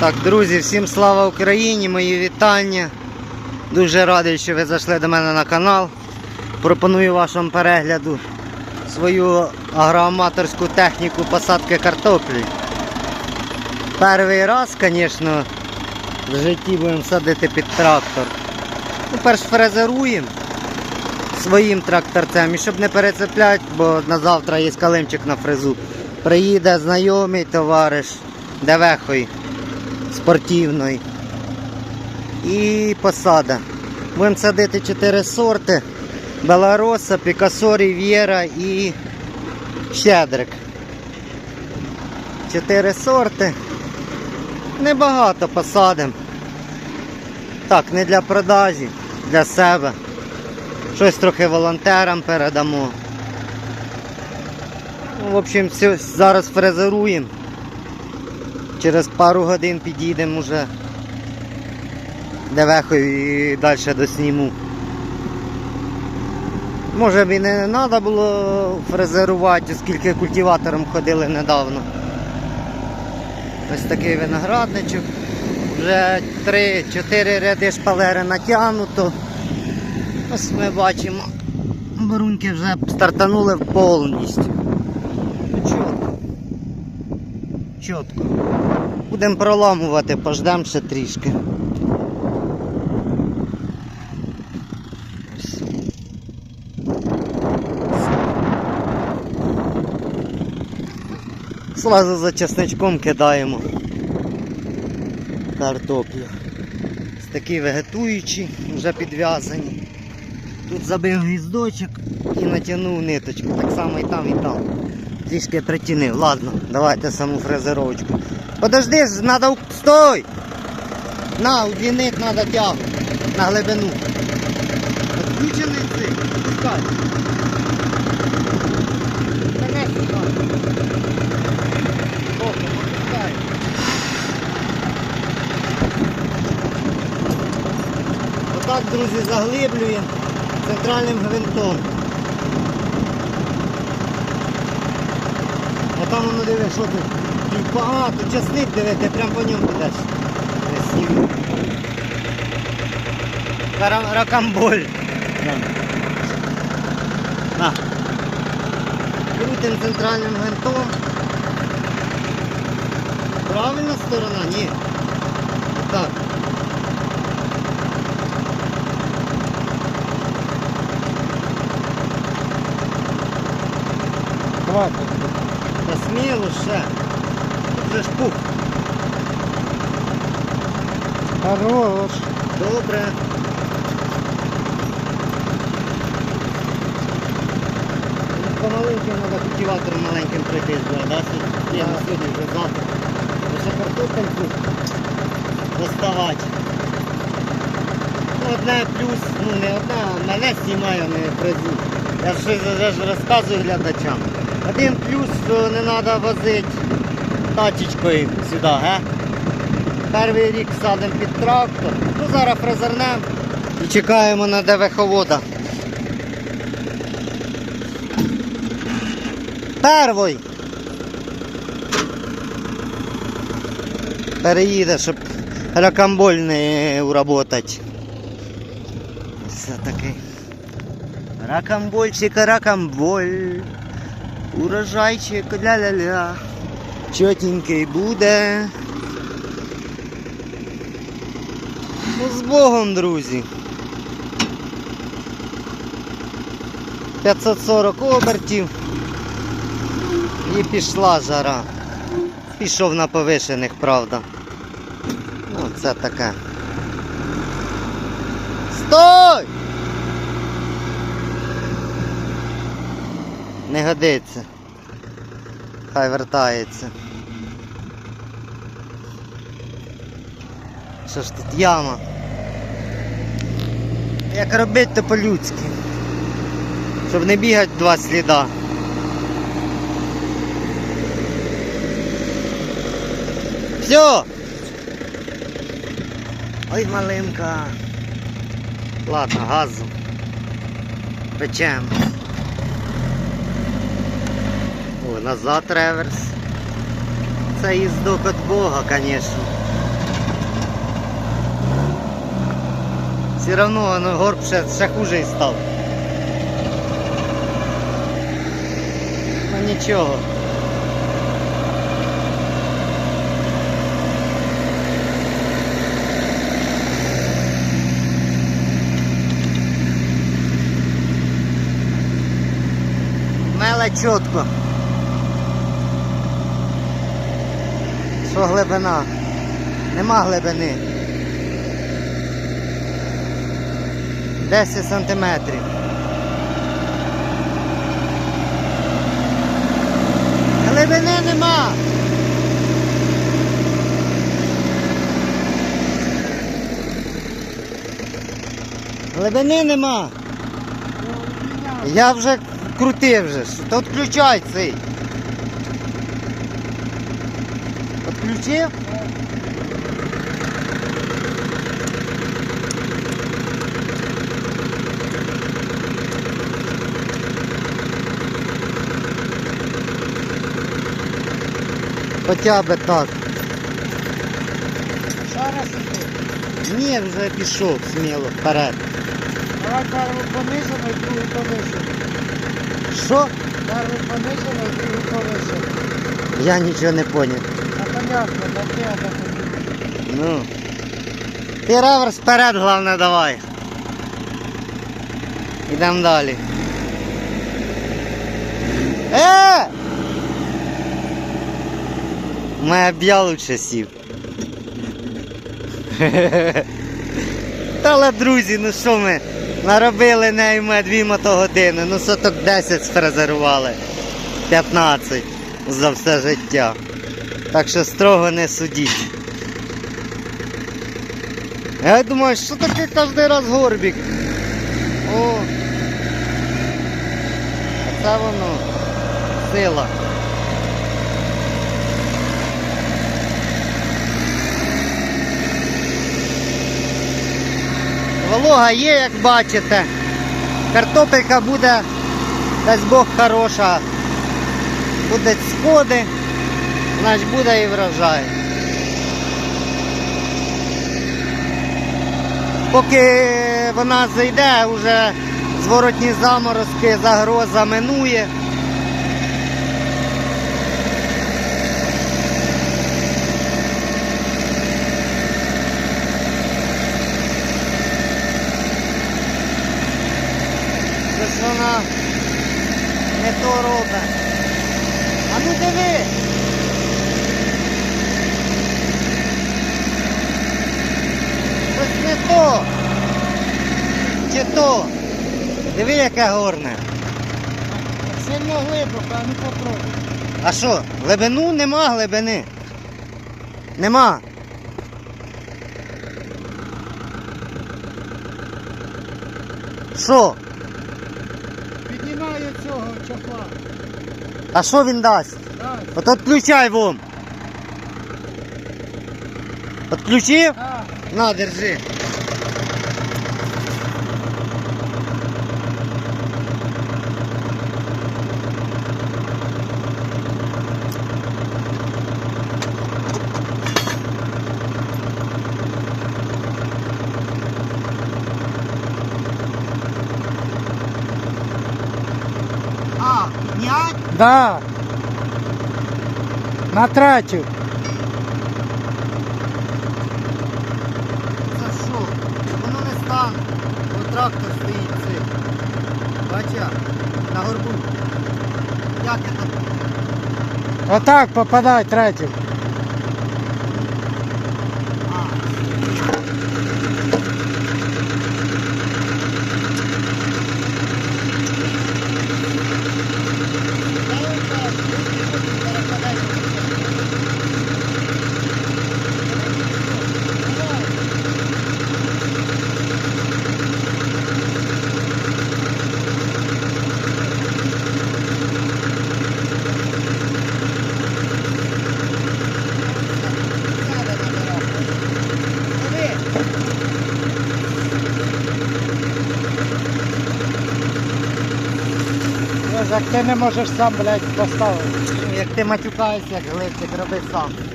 Так, друзі, всім слава Україні, мої вітання. Дуже радий, що ви зайшли до мене на канал. Пропоную вашому перегляду свою агроаматорську техніку посадки картоплі. Перший раз, звісно, в житті будемо садити під трактор. Ну, перш фрезеруємо своїм тракторцем і щоб не перецепляти, бо на завтра є калимчик на фрезу. Приїде знайомий товариш Девехой спортивної. І посада. Будемо садити 4 сорти. Белароса, Пікасо, Рів'єра і Щедрик. 4 сорти. Небагато посадимо. Так, не для продажі, для себе. Щось трохи волонтерам передамо. Ну, в общем, все, зараз фрезеруємо. Через пару годин підійдемо вже девехою і далі досніму. Може б і не треба було фрезерувати, оскільки культиватором ходили недавно. Ось такий виноградничок. Вже 3-4 ряди шпалери натягнуто. Ось ми бачимо, бруньки вже стартанули повністю. Ну, Чітко. Чітко. Будемо проламувати, пождемо ще трішки. Ось. Сразу за чесничком кидаємо картоплю. Ось такі вегетуючі, вже підв'язані. Тут забив гвіздочок і натягнув ниточку. Так само і там, і там. Трішки притінив. Ладно, давайте саму фрезеровочку. Подожди, надо... Стой! На, удлінить треба тягу на глибину. Пускай. Добре, пускай. Отак, друзі, заглиблюємо центральним гвинтом. Там воно диви, що тут? А, тут часник диви, ти прям по ньому. Красиво. Кара- Ракамболь. На. Крутим центральним гвинтом. Правильна сторона? Ні. Так. Давай. Та сміло ще. Же ж пух. Хорош. Добре. Помаленьку треба культиватором маленьким пройти збирати, да? Сьогодні- Я на сьогодні вже завтра. Лише картопельку доставати. Ну, одне плюс, ну не одне, а мене знімає, не фрезу. Я щось вже ж розказую глядачам. Один плюс, що не треба возити тачечкою сюди, ге? Перший рік садимо під трактор. Ну зараз фрезернемо і чекаємо на девеховода. Первий. Переїде, щоб ракамболь не уработати. Все таки. Ракамбольчик, ракамболь. Урожайчик, ля-ля-ля. Чотенький буде. Ну, з Богом, друзі. 540 обертів. І пішла жара. Пішов на повишених, правда. Ну, це таке. Стой! Не годиться. Хай вертається. Що ж тут яма? Як робити то по-людськи. Щоб не бігати два сліда. Все! Ой, малинка. Ладно, газу. Печемо. назад реверс. Це їздок від Бога, звісно. Все равно ну, горб ще, ще хуже і став. Ну нічого. Мело чітко. Що глибина? Нема глибини. 10 сантиметрів. Глибини нема. Глибини нема. Я вже крутив вже. То відключай цей. Відключив? Хоча би так. Ще раз іди. Ні, вже пішов сміло вперед. Давай перший понижений, другий повишений. Що? Перший понижений, другий повишений. Я нічого не поняв. А понятно, на тебе понижений. Ну. Ти реверс вперед, головне, давай. Ідемо далі. Е! Моя б'я лучше сів. Але, друзі, ну що ми? Наробили нею ми дві мотогодини, ну соток 10 сфрезерували. 15 за все життя. Так що строго не судіть. Я думаю, що таке кожен раз горбик? О. А це воно. Сила. Волога є, як бачите. Картопелька буде, дасть Бог хороша. Буде сходи, значить буде і врожай. Поки вона зайде, вже зворотні заморозки, загроза минує. Вона не то робить. А ну диви! Щось не то. Чи то? Диви, яке горне. Сильно глибоко, а ну попробуй. А що, глибину нема глибини. Нема. Що? Піднімаю цього чохла. А що він дасть? Так, От відключай вон. Отключив? так. На, держи. А, піднять? Да. Натратив. Це що? Воно не стане. Бо трактор стоїть цей. Бача, на горбу. Як я так? Отак попадай, тратив. А. Як ти не можеш сам, блядь, поставити. Як ти матюкаєшся, як глибчик, роби сам.